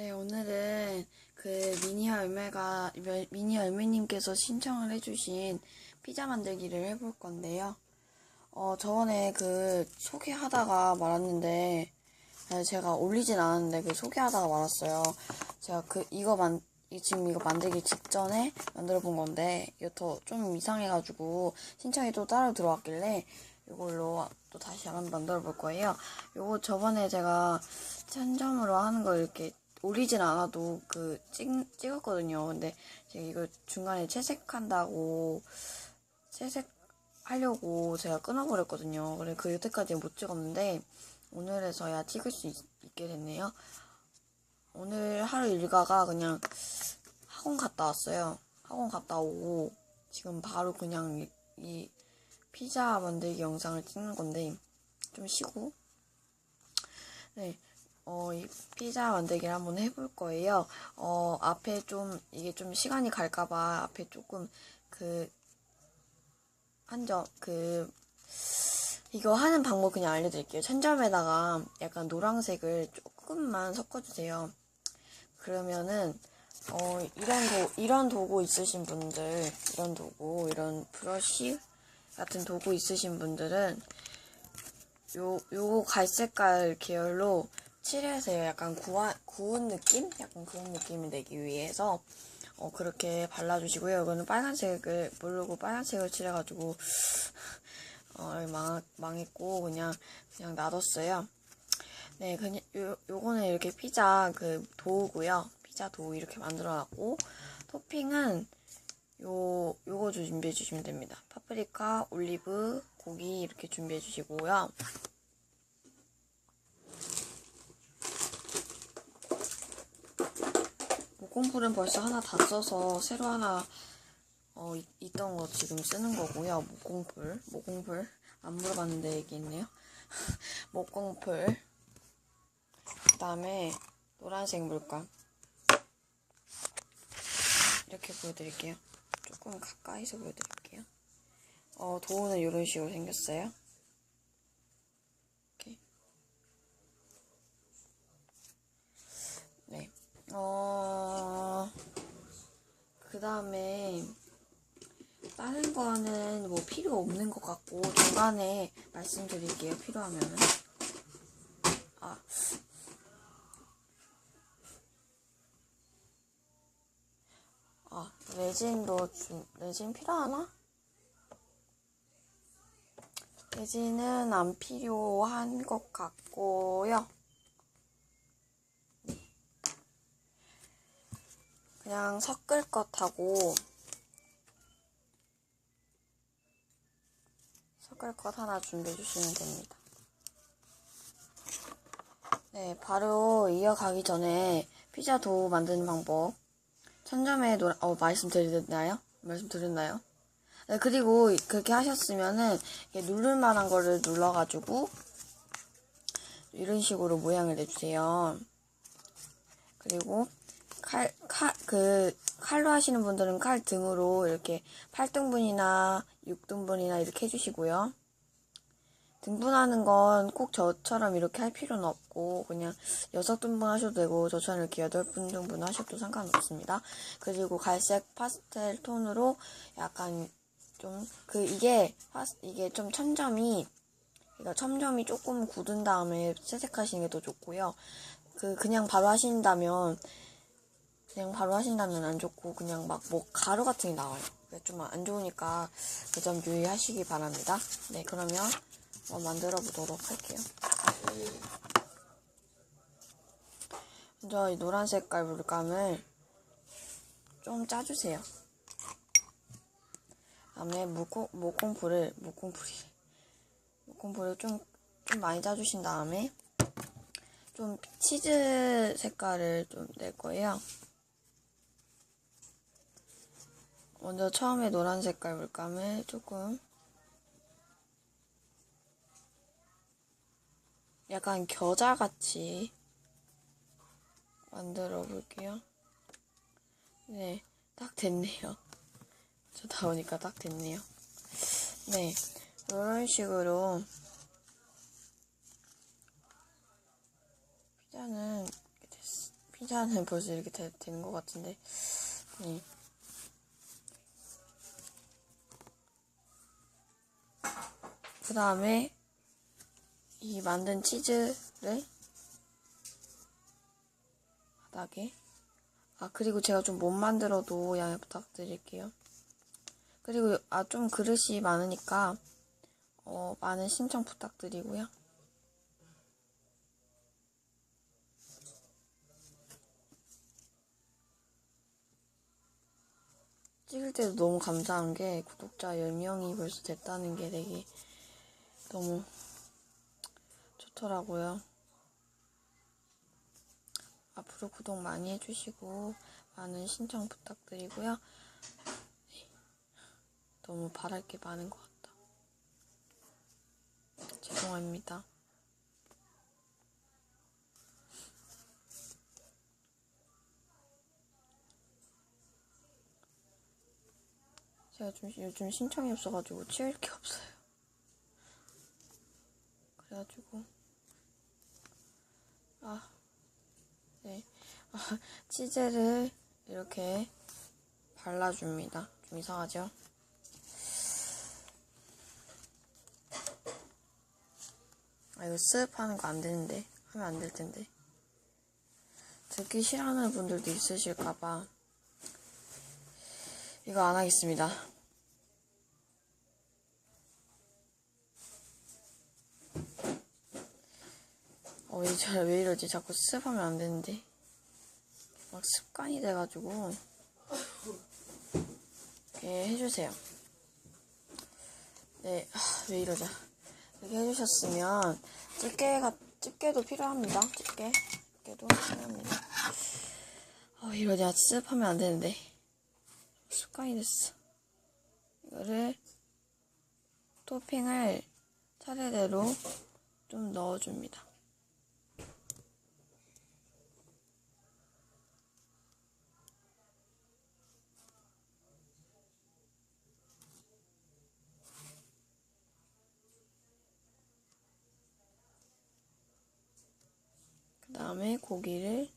네, 오늘은 그 미니 열매가, 미니 열매님께서 신청을 해주신 피자 만들기를 해볼 건데요. 어, 저번에 그 소개하다가 말았는데, 네, 제가 올리진 않았는데 그 소개하다가 말았어요. 제가 그, 이거 만, 이- 지금 이거 만들기 직전에 만들어 본 건데, 이거 더좀 이상해가지고 신청이 또 따로 들어왔길래, 이걸로 또 다시 한번 만들어 볼 거예요. 요거 저번에 제가 천점으로 하는 거 이렇게 올리진 않아도 그 찍, 찍었거든요. 근데 제가 이거 중간에 채색한다고 채색하려고 제가 끊어버렸거든요. 그래 그 여태까지 못 찍었는데 오늘에서야 찍을 수 있, 게 됐네요. 오늘 하루 일과가 그냥 학원 갔다 왔어요. 학원 갔다 오고 지금 바로 그냥 이, 이 피자 만들기 영상을 찍는 건데 좀 쉬고 네. 어, 이 피자 만들기를 한번 해볼 거예요. 어, 앞에 좀, 이게 좀 시간이 갈까봐 앞에 조금 그, 한 점, 그, 이거 하는 방법 그냥 알려드릴게요. 천점에다가 약간 노란색을 조금만 섞어주세요. 그러면은, 어, 이런 도, 이런 도구 있으신 분들, 이런 도구, 이런 브러쉬 같은 도구 있으신 분들은, 요, 요 갈색깔 계열로 칠해서요. 약간 구한, 구운 느낌? 약간 그런 느낌을 내기 위해서, 어, 그렇게 발라주시고요. 이거는 빨간색을, 모르고 빨간색을 칠해가지고, 어, 망, 망했고, 그냥, 그냥 놔뒀어요. 네, 그냥, 요, 요거는 이렇게 피자 그 도우고요. 피자 도우 이렇게 만들어놨고, 토핑은, 요, 요거 좀 준비해 주시면 됩니다. 파프리카, 올리브, 고기 이렇게 준비해 주시고요. 목공풀은 벌써 하나 다 써서 새로 하나 어, 있, 있던 거 지금 쓰는 거고요. 목공풀, 목공풀 안 물어봤는데 여기 있네요. 목공풀 그 다음에 노란색 물감 이렇게 보여드릴게요. 조금 가까이서 보여드릴게요. 어, 도우는 이런 식으로 생겼어요. 이렇게. 네. 어, 그 다음에, 다른 거는 뭐 필요 없는 것 같고, 중간에 말씀드릴게요. 필요하면은. 아. 아, 레진도 좀, 레진 필요하나? 레진은 안 필요한 것 같고요. 그냥 섞을 것하고 섞을 것 하나 준비해 주시면 됩니다. 네, 바로 이어가기 전에 피자 도우 만드는 방법 천점에 노 어, 말씀드렸나요? 말씀드렸나요? 네, 그리고 그렇게 하셨으면은 누를 만한 거를 눌러가지고 이런 식으로 모양을 내주세요. 그리고 칼, 칼, 그, 칼로 하시는 분들은 칼 등으로 이렇게 8등분이나 6등분이나 이렇게 해주시고요. 등분하는 건 꼭 저처럼 이렇게 할 필요는 없고, 그냥 6등분 하셔도 되고, 저처럼 이렇게 8등분 하셔도 상관없습니다. 그리고 갈색 파스텔 톤으로 약간 좀, 그, 이게, 이게 좀 첨점이, 그러니까 첨점이 조금 굳은 다음에 채색하시는 게 더 좋고요. 그, 그냥 바로 하신다면, 그냥 바로 하신다면 안 좋고 그냥 막 뭐 가루 같은 게 나와요. 좀 안 좋으니까 그 점 유의하시기 바랍니다. 네, 그러면 어, 만들어 보도록 할게요. 먼저 이 노란 색깔 물감을 좀 짜주세요. 다음에 무콩, 무콩풀을, 무콩풀이, 무콩풀을 좀, 좀 많이 짜주신 다음에 좀 치즈 색깔을 좀 낼 거예요. 먼저 처음에 노란 색깔 물감을 조금 약간 겨자같이 만들어 볼게요. 네, 딱 됐네요. 저 나오니까 딱 됐네요. 네, 이런 식으로 피자는 치자는 벌써 이렇게 되, 되는 것 같은데. 네. 그 다음에 이 만든 치즈를 바닥에 아 그리고 제가 좀 못 만들어도 양해 부탁드릴게요. 그리고 아 좀 그릇이 많으니까 어 많은 신청 부탁드리고요. 찍을 때도 너무 감사한 게 구독자 10명이 벌써 됐다는 게 되게 너무 좋더라고요. 앞으로 구독 많이 해주시고 많은 신청 부탁드리고요. 너무 바랄 게 많은 것 같다. 죄송합니다. 제가 좀 요즘 신청이 없어가지고 치울 게 없어요. 그래가지고 아 네. 아, 치즈를 이렇게 발라줍니다. 좀 이상하죠? 아, 이거 습 하는 거 안 되는데. 하면 안 될 텐데. 듣기 싫어하는 분들도 있으실까봐. 이거 안 하겠습니다. 어, 왜, 저, 왜 이러지? 자꾸 습하면 안 되는데. 막 습관이 돼가지고. 이렇게 해주세요. 네, 하, 왜 이러자. 이렇게 해주셨으면, 집게가, 집게도 필요합니다. 집게. 집게도 필요합니다. 어, 이러자. 습하면 안 되는데. 습관이 됐어. 이거를, 토핑을 차례대로 좀 넣어줍니다. 그 다음에 고기를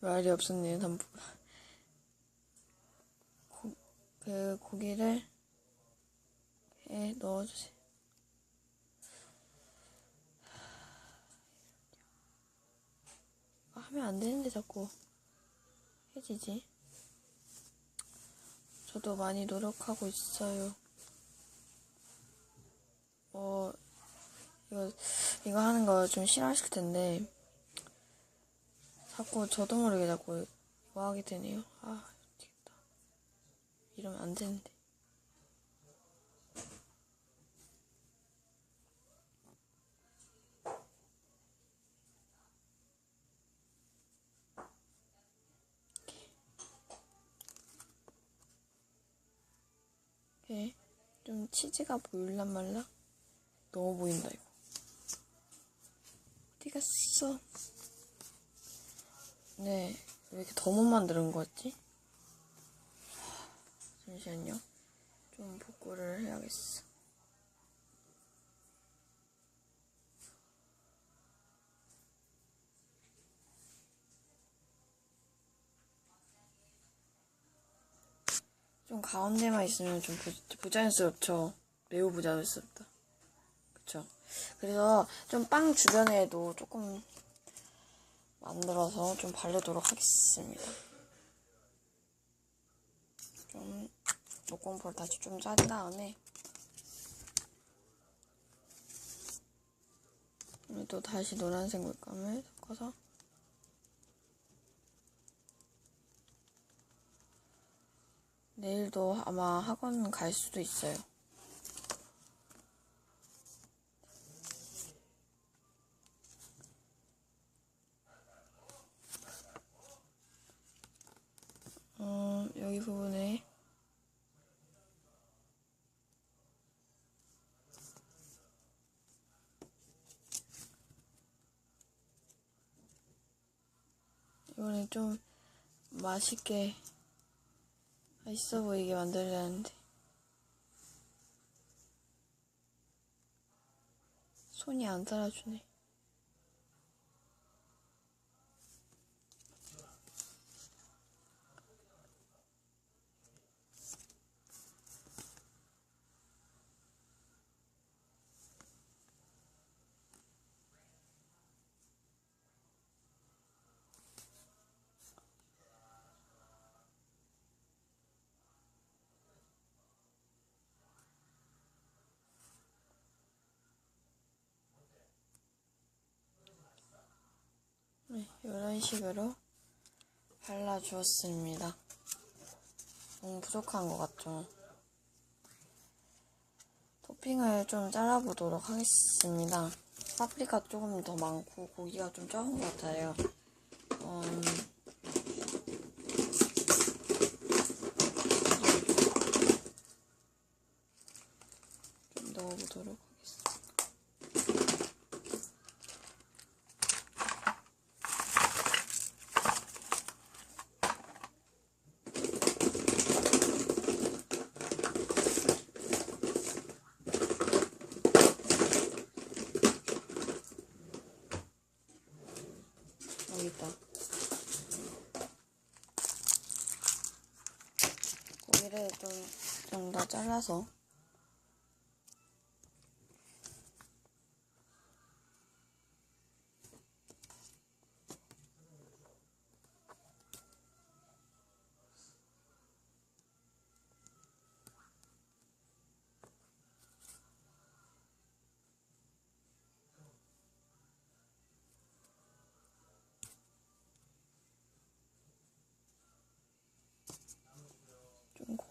말이 없었네요, 담보가. 고, 그 고기를 에 넣어주세요. 아, 하면 안 되는데 자꾸 해지지. 저도 많이 노력하고 있어요. 어, 이거, 이거 하는 거 좀 싫어하실 텐데, 자꾸 저도 모르게 자꾸 이거 하게 되네요. 아, 미치겠다. 이러면 안 되는데. 이렇게 좀 치즈가 보일란 말라? 너무 보인다 이거. 어디 갔어? 네, 왜 이렇게 더못 만드는 거지? 잠시만요. 좀 복구를 해야겠어. 좀 가운데만 있으면 좀 부, 부자연스럽죠. 매우 부자연스럽다. 그쵸. 그래서 좀 빵 주변에도 조금 만들어서 좀 바르도록 하겠습니다. 좀 목공풀 다시 좀 짠 다음에 또 다시 노란색 물감을 섞어서 내일도 아마 학원 갈 수도 있어요. 음, 여기 부분에 이번에 좀 맛있게 맛있어 보이게 만들려는데 손이 안 따라주네. 네, 이런 식으로 발라주었습니다. 너무 부족한 것 같죠? 토핑을 좀 잘라보도록 하겠습니다. 파프리카 조금 더 많고 고기가 좀 적은 것 같아요. 음, 좀 넣어보도록 하겠습니다. 여기 있다. 고기를 좀, 좀 더 잘라서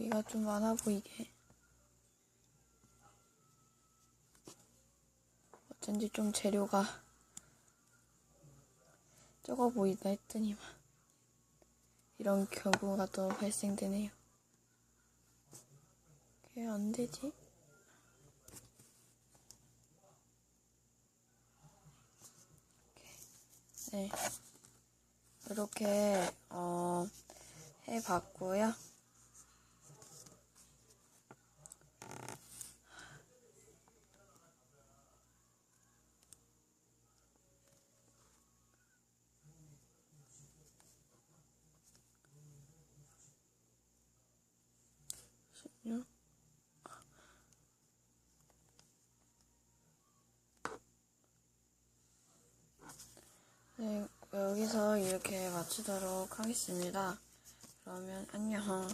좀 고기가 좀 많아 보이게 어쩐지 좀 재료가 적어 보인다 했더니만 이런 경우가 또 발생되네요. 왜 안 되지? 네. 이렇게, 어, 해봤고요. 네, 여기서 이렇게 마치도록 하겠습니다. 그러면 안녕.